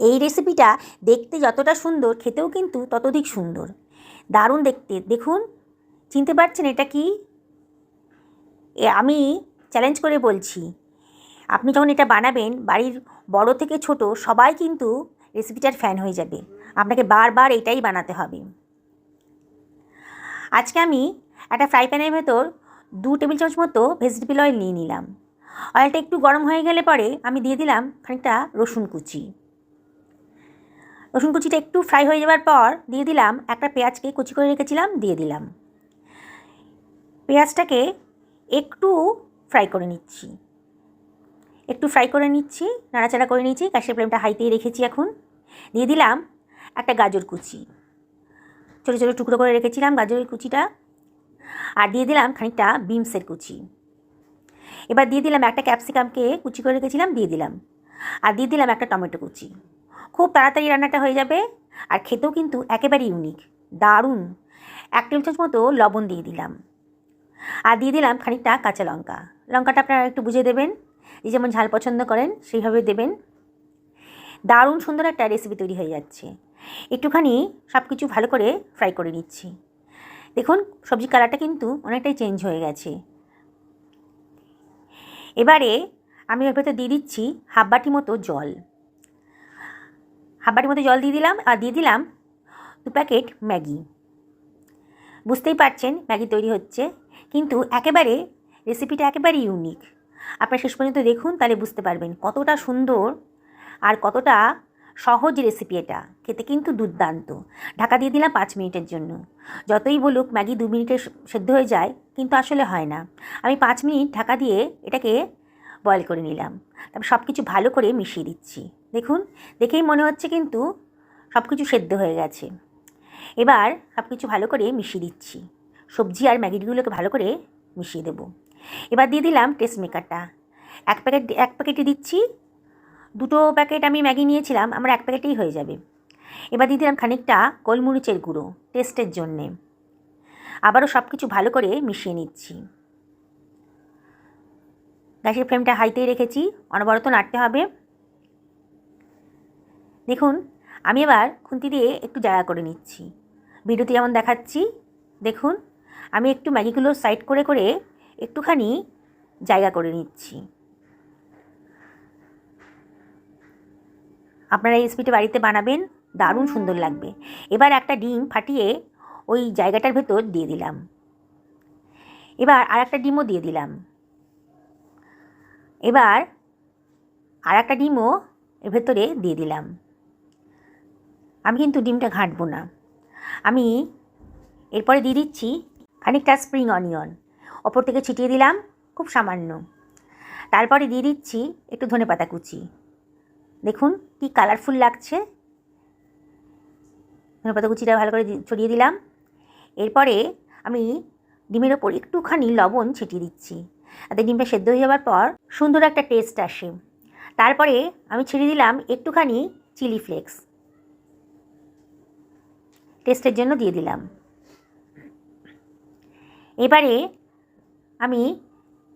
এই রেসিপিটা দেখতে যতটা সুন্দর, খেতেও কিন্তু ততোধিক সুন্দর। দারুণ দেখতে। দেখুন, চিনতে পারছেন এটা কি? আমি চ্যালেঞ্জ করে বলছি। আপনি যখন এটা বানাবেন, বাড়ির বড় থেকে ছোট, সবাই কিন্তু রেসিপিটার ফ্যান হয়ে যাবে। আপনাকে বারবার এটাই বানাতে হবে। আজকে আমি একটা ফ্রাই প্যানের ভেতর দু টেবিল চামচ মতো ভেজিটেবল অয়েল নিয়ে নিলাম। অয়েলটা একটু গরম হয়ে গেলে পরে আমি দিয়ে দিলাম খানিকটা রসুন কুচি। রসুন কুচিটা একটু ফ্রাই হয়ে যাওয়ার পর দিয়ে দিলাম একটা পেঁয়াজকে কুচি করে রেখেছিলাম, দিয়ে দিলাম। পেঁয়াজটাকে একটু ফ্রাই করে নিচ্ছি। একটু ফ্রাই করে নিচ্ছি, নাড়াচাড়া করে নিচ্ছি গ্যাসের ফ্লেমটা হাইতেই রেখেছি এখন। দিয়ে দিলাম একটা গাজর কুচি। ছোটো ছোটো টুকরো করে রেখেছিলাম গাজরের কুচিটা। আর দিয়ে দিলাম খানিকটা বিমসের কুচি। এবার দিয়ে দিলাম একটা ক্যাপসিকামকে কুচি করে রেখেছিলাম, দিয়ে দিলাম। আর দিয়ে দিলাম একটা টমেটো কুচি। খুব তাড়াতাড়ি রান্নাটা হয়ে যাবে। আর খেতেও কিন্তু একেবারে ইউনিক দারুণ। এক টেবিল চামচ মতো লবণ দিয়ে দিলাম। আর দিয়ে দিলাম খানিকটা কাঁচা লঙ্কা। লঙ্কাটা আপনারা একটু বুঝে দেবেন। যে যেমন ঝাল পছন্দ করেন, সেইভাবে দেবেন। দারুণ সুন্দর একটা রেসিপি তৈরি হয়ে যাচ্ছে। একটুখানি সব কিছু ভালো করে ফ্রাই করে নিচ্ছি। দেখুন সবজির কালারটা কিন্তু অনেকটাই চেঞ্জ হয়ে গেছে। এবারে আমি ওর ভেতর দিয়ে দিচ্ছি হাফ বাটি মতো জল। হাফ বাটির মতো জল দিয়ে দিলাম আর দিয়ে দিলাম দু প্যাকেট ম্যাগি। বুঝতেই পারছেন ম্যাগি তৈরি হচ্ছে, কিন্তু একেবারে রেসিপিটা একেবারে ইউনিক আপনারা শেষ পর্যন্ত দেখুন, তাহলে বুঝতে পারবেন কতটা সুন্দর আর কতটা সহজ রেসিপি এটা। খেতে কিন্তু দুর্দান্ত। ঢাকা দিয়ে দিলাম পাঁচ মিনিটের জন্য। যতই বলুক ম্যাগি দু মিনিটে সেদ্ধ হয়ে যায়, কিন্তু আসলে হয় না। আমি পাঁচ মিনিট ঢাকা দিয়ে এটাকে বয়েল করে নিলাম। তারপর সব কিছু ভালো করে মিশিয়ে দিচ্ছি। দেখুন, দেখেই মনে হচ্ছে কিন্তু সব কিছু সেদ্ধ হয়ে গেছে। এবার সব কিছু ভালো করে মিশিয়ে দিচ্ছি। সবজি আর ম্যাগিগুলোকে ভালো করে মিশিয়ে দেবো। এবার দিয়ে দিলাম টেস্ট মেকারটা এক প্যাকেট এক প্যাকেটে দিচ্ছি। দুটো প্যাকেট আমি ম্যাগি নিয়েছিলাম, আমার এক প্যাকেটেই হয়ে যাবে। এবার দিয়ে দিলাম খানিকটা গোলমরিচের গুঁড়ো টেস্টের জন্যে। আবারও সব কিছু ভালো করে মিশিয়ে নিচ্ছি। গ্যাসের ফ্লেমটা হাইতেই রেখেছি, অনবরত নাড়তে হবে। দেখুন, আমি এবার খুন্তি দিয়ে একটু জায়গা করে নিচ্ছি। ভিডিওতে যেমন দেখাচ্ছি, দেখুন, আমি একটু ম্যাগিগুলো সাইড করে করে একটুখানি জায়গা করে নিচ্ছি। আপনারা এই রেসিপিটা বাড়িতে বানাবেন, দারুণ সুন্দর লাগবে। এবার একটা ডিম ফাটিয়ে ওই জায়গাটার ভেতর দিয়ে দিলাম। এবার আর একটা ডিমও দিয়ে দিলাম। এবার আর একটা ডিমও এর ভেতরে দিয়ে দিলাম। আমি কিন্তু ডিমটা ঘাঁটবো না। আমি এরপরে দিয়ে দিচ্ছি খানিকটা স্প্রিং অনিয়ন ওপর থেকে ছিটিয়ে দিলাম খুব সামান্য। তারপরে দিয়ে দিচ্ছি একটু ধনে পাতা কুচি। দেখুন কি কালারফুল লাগছে। ধনে পাতা কুচিটা ভালো করে ছড়িয়ে দিলাম। এরপরে আমি ডিমের ওপর একটুখানি লবণ ছিটিয়ে দিচ্ছি। তাতে ডিমটা সেদ্ধ হয়ে যাওয়ার পর সুন্দর একটা টেস্ট আসে। তারপরে আমি ছিঁড়ে দিলাম একটুখানি চিলি ফ্লেক্স টেস্টের জন্য দিয়ে দিলাম। এবারে আমি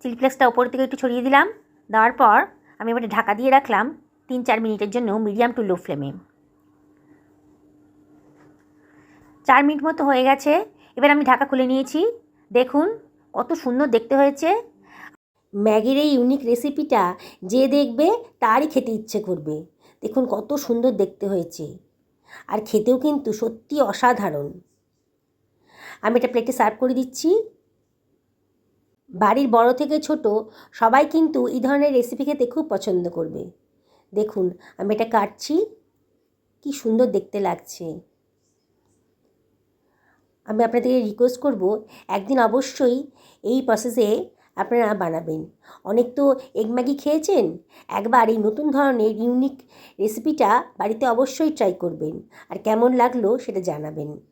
চিলি ফ্লেক্সটা ওপর থেকে একটু ছড়িয়ে দিলাম। দেওয়ার পর আমি এবারে ঢাকা দিয়ে রাখলাম তিন চার মিনিটের জন্য মিডিয়াম টু লো ফ্লেমে চার মিনিট মতো হয়ে গেছে। এবার আমি ঢাকা খুলে নিয়েছি। দেখুন কত সুন্দর দেখতে হয়েছে। ম্যাগির এই ইউনিক রেসিপিটা যে দেখবে তারই খেতে ইচ্ছে করবে। দেখুন কত সুন্দর দেখতে হয়েছে। আর খেতেও কিন্তু সত্যি অসাধারণ। আমি এটা প্লেটে সার্ভ করে দিচ্ছি। বাড়ির বড় থেকে ছোট সবাই কিন্তু এই ধরনের রেসিপি খেতে খুব পছন্দ করবে। দেখুন আমি এটা কাটছি। কি সুন্দর দেখতে লাগছে। আমি আপনাদের রিকোয়েস্ট করব, একদিন অবশ্যই এই প্রসেসে আপনারা বানাবেন। অনেক তো এগ ম্যাগি খেয়েছেন? একবার এই নতুন ধরনের ইউনিক রেসিপিটা বাড়িতে অবশ্যই ট্রাই করবেন। আর কেমন লাগল সেটা জানাবেন।